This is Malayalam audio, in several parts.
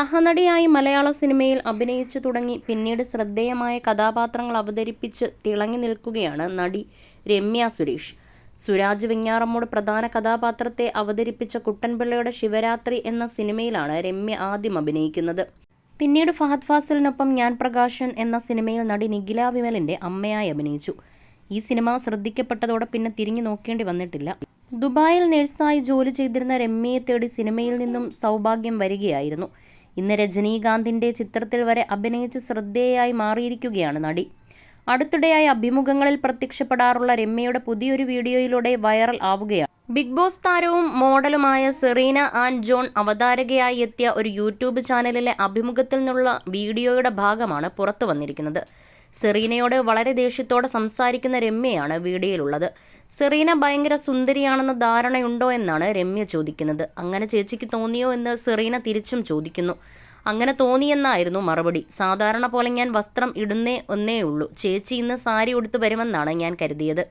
സഹനടിയായി മലയാള സിനിമയിൽ അഭിനയിച്ചു തുടങ്ങി പിന്നീട് ശ്രദ്ധേയമായ കഥാപാത്രങ്ങൾ അവതരിപ്പിച്ച് തിളങ്ങി നിൽക്കുകയാണ് നടി രമ്യ സുരേഷ്. സുരാജ് വെഞ്ഞാറമ്മൂട് പ്രധാന കഥാപാത്രത്തെ അവതരിപ്പിച്ച കുട്ടൻപിള്ളയുടെ ശിവരാത്രി എന്ന സിനിമയിലാണ് രമ്യ ആദ്യം അഭിനയിക്കുന്നത്. പിന്നീട് ഫഹദ് ഫാസിലിനൊപ്പം ഞാൻ പ്രകാശൻ എന്ന സിനിമയിൽ നടി നിഖില വിമലിന്റെ അമ്മയായി അഭിനയിച്ചു. ഈ സിനിമ ശ്രദ്ധിക്കപ്പെട്ടതോടെ പിന്നെ തിരിഞ്ഞു നോക്കേണ്ടി വന്നിട്ടില്ല. ദുബായിൽ നഴ്സായി ജോലി ചെയ്തിരുന്ന രമ്യയെ തേടി സിനിമയിൽ നിന്നും സൗഭാഗ്യം വരികയായിരുന്നു. ഇന്ന് രജനീകാന്തിന്റെ ചിത്രത്തിൽ വരെ അഭിനയിച്ച് ശ്രദ്ധേയായി മാറിയിരിക്കുകയാണ് നടി. അടുത്തിടെയായി അഭിമുഖങ്ങളിൽ പ്രത്യക്ഷപ്പെടാറുള്ള രമ്യയുടെ പുതിയൊരു വീഡിയോയിലൂടെ വൈറൽ ആവുകയാണ്. ബിഗ് ബോസ് താരവും മോഡലുമായ സെറീന ആൻഡ് ജോൺ അവതാരകയായി എത്തിയ ഒരു യൂട്യൂബ് ചാനലിലെ അഭിമുഖത്തിൽ നിന്നുള്ള വീഡിയോയുടെ ഭാഗമാണ് പുറത്തു വന്നിരിക്കുന്നത്. സെറീനയോട് വളരെ ദേഷ്യത്തോടെ സംസാരിക്കുന്ന രമ്യയാണ് വീഡിയോയിലുള്ളത്. സെറീന ഭയങ്കര സുന്ദരിയാണെന്ന ധാരണയുണ്ടോ എന്നാണ് രമ്യ ചോദിക്കുന്നത്. അങ്ങനെ ചേച്ചിക്ക് തോന്നിയോ എന്ന് സെറീന തിരിച്ചും ചോദിക്കുന്നു. അങ്ങനെ തോന്നിയെന്നായിരുന്നു മറുപടി. സാധാരണ പോലെ ഞാൻ വസ്ത്രം ഇടുന്നേ ഒന്നേ ഉള്ളൂ. ചേച്ചി ഇന്ന് സാരി ഉടുത്ത് വരുമെന്നാണ് ഞാൻ കരുതിയത്.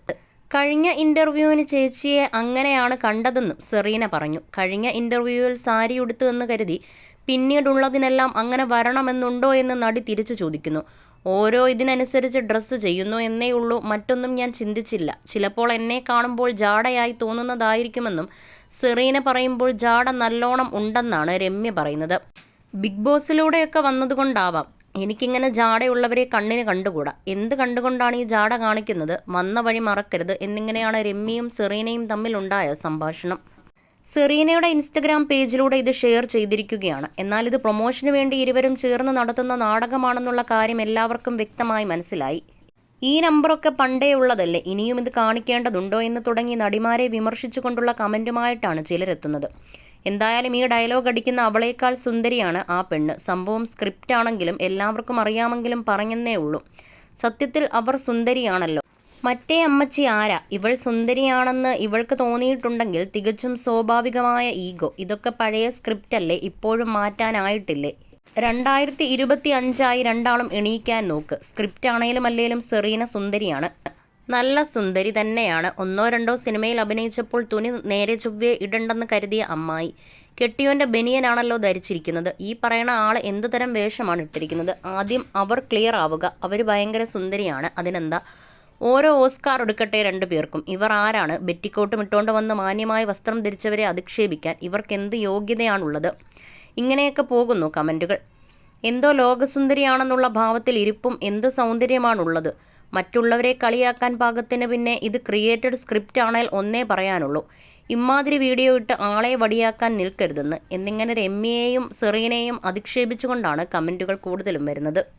കഴിഞ്ഞ ഇന്റർവ്യൂവിന് ചേച്ചിയെ അങ്ങനെയാണ് കണ്ടതെന്നും സെറീന പറഞ്ഞു. കഴിഞ്ഞ ഇന്റർവ്യൂവിൽ സാരി ഉടുത്തു എന്ന് കരുതി പിന്നീടുള്ളതിനെല്ലാം അങ്ങനെ വരണമെന്നുണ്ടോ എന്ന് നടി തിരിച്ചു ചോദിക്കുന്നു. ഓരോ ഇതിനനുസരിച്ച് ഡ്രസ്സ് ചെയ്യുന്നു എന്നേ ഉള്ളൂ. മറ്റൊന്നും ഞാൻ ചിന്തിച്ചില്ല. ചിലപ്പോൾ എന്നെ കാണുമ്പോൾ ജാടയായി തോന്നുന്നതായിരിക്കുമെന്നും സെറീന പറയുമ്പോൾ ജാട നല്ലോണം ഉണ്ടെന്നാണ് രമ്യ പറയുന്നത്. ബിഗ് ബോസിലൂടെയൊക്കെ വന്നതുകൊണ്ടാവാം. എനിക്കിങ്ങനെ ജാടയുള്ളവരെ കണ്ണിന് കണ്ടുകൂടാ? എന്ത് കണ്ടുകൊണ്ടാണ് ഈ ജാട കാണിക്കുന്നത്? വന്ന വഴി മറക്കരുത് എന്നിങ്ങനെയാണ് രമ്യയും സെറീനയും തമ്മിലുണ്ടായ സംഭാഷണം. സെറീനയുടെ ഇൻസ്റ്റഗ്രാം പേജിലൂടെ ഇത് ഷെയർ ചെയ്തിരിക്കുകയാണ്. എന്നാൽ ഇത് പ്രൊമോഷന് വേണ്ടി ഇരുവരും ചേർന്ന് നടത്തുന്ന നാടകമാണെന്നുള്ള കാര്യം എല്ലാവർക്കും വ്യക്തമായി മനസ്സിലായി. ഈ നമ്പറൊക്കെ പണ്ടേ ഉള്ളതല്ലേ? ഇനിയും ഇത് കാണിക്കേണ്ടതുണ്ടോ എന്ന് തുടങ്ങി നടിമാരെ വിമർശിച്ചുകൊണ്ടുള്ള കമന്റുമായിട്ടാണ് ചിലരെത്തുന്നത്. എന്തായാലും ഈ ഡയലോഗ് അടിക്കുന്ന അവളേക്കാൾ സുന്ദരിയാണ് ആ പെണ്ണ്. സംഭവം സ്ക്രിപ്റ്റ് ആണെങ്കിലും എല്ലാവർക്കും അറിയാമെങ്കിലും പറഞ്ഞെന്നേ ഉള്ളൂ. സത്യത്തിൽ അവർ സുന്ദരിയാണല്ലോ. മറ്റേ അമ്മച്ചി ആരാ? ഇവൾ സുന്ദരിയാണെന്ന് ഇവൾക്ക് തോന്നിയിട്ടുണ്ടെങ്കിൽ തികച്ചും സ്വാഭാവികമായ ഈഗോ. ഇതൊക്കെ പഴയ സ്ക്രിപ്റ്റ് അല്ലേ? ഇപ്പോഴും മാറ്റാനായിട്ടില്ലേ? രണ്ടായിരത്തി ഇരുപത്തി അഞ്ചായി രണ്ടാളും എണീക്കാൻ നോക്ക്. സ്ക്രിപ്റ്റ് ആണേലും അല്ലേലും സെറീന സുന്ദരിയാണ്. നല്ല സുന്ദരി തന്നെയാണ്. ഒന്നോ രണ്ടോ സിനിമയിൽ അഭിനയിച്ചപ്പോൾ തുണി നേരെ ചൊവ്വേ ഇടണ്ടെന്ന് കരുതിയ അമ്മായി. കെട്ടിയോന്റെ ബനിയനാണല്ലോ ധരിച്ചിരിക്കുന്നത്. ഈ പറയണ ആൾ എന്ത് തരം വേഷമാണ് ഇട്ടിരിക്കുന്നത്? ആദ്യം അവർ ക്ലിയർ ആവുക. അവർ ഭയങ്കര സുന്ദരിയാണ്. അതിനെന്താ? ഓരോ ഓസ്കാർ എടുക്കട്ടെ രണ്ടു പേർക്കും. ഇവർ ആരാണ്? ബെറ്റിക്കോട്ടും ഇട്ടുകൊണ്ട് വന്ന് മാന്യമായ വസ്ത്രം ധരിച്ചവരെ അധിക്ഷേപിക്കാൻ ഇവർക്ക് എന്ത് യോഗ്യതയാണുള്ളത്? ഇങ്ങനെയൊക്കെ പോകുന്നു കമന്റുകൾ എന്തോ ലോകസുന്ദരിയാണെന്നുള്ള ഭാവത്തിൽ ഇരിപ്പും എന്ത് സൗന്ദര്യമാണുള്ളത്? മറ്റുള്ളവരെ കളിയാക്കാൻ പാകത്തിന് പിന്നെ ഇത് ക്രിയേറ്റഡ് സ്ക്രിപ്റ്റ് ആണേൽ ഒന്നേ പറയാനുള്ളൂ. ഇമാതിരി വീഡിയോ ഇട്ട് ആളെ വടിയാക്കാൻ നിൽക്കരുതെന്ന്. എന്നിങ്ങനെ രമ്യയെയും സെറീനയെയും അധിക്ഷേപിച്ചുകൊണ്ടാണ് കമന്റുകൾ കൂടുതലും വരുന്നത്.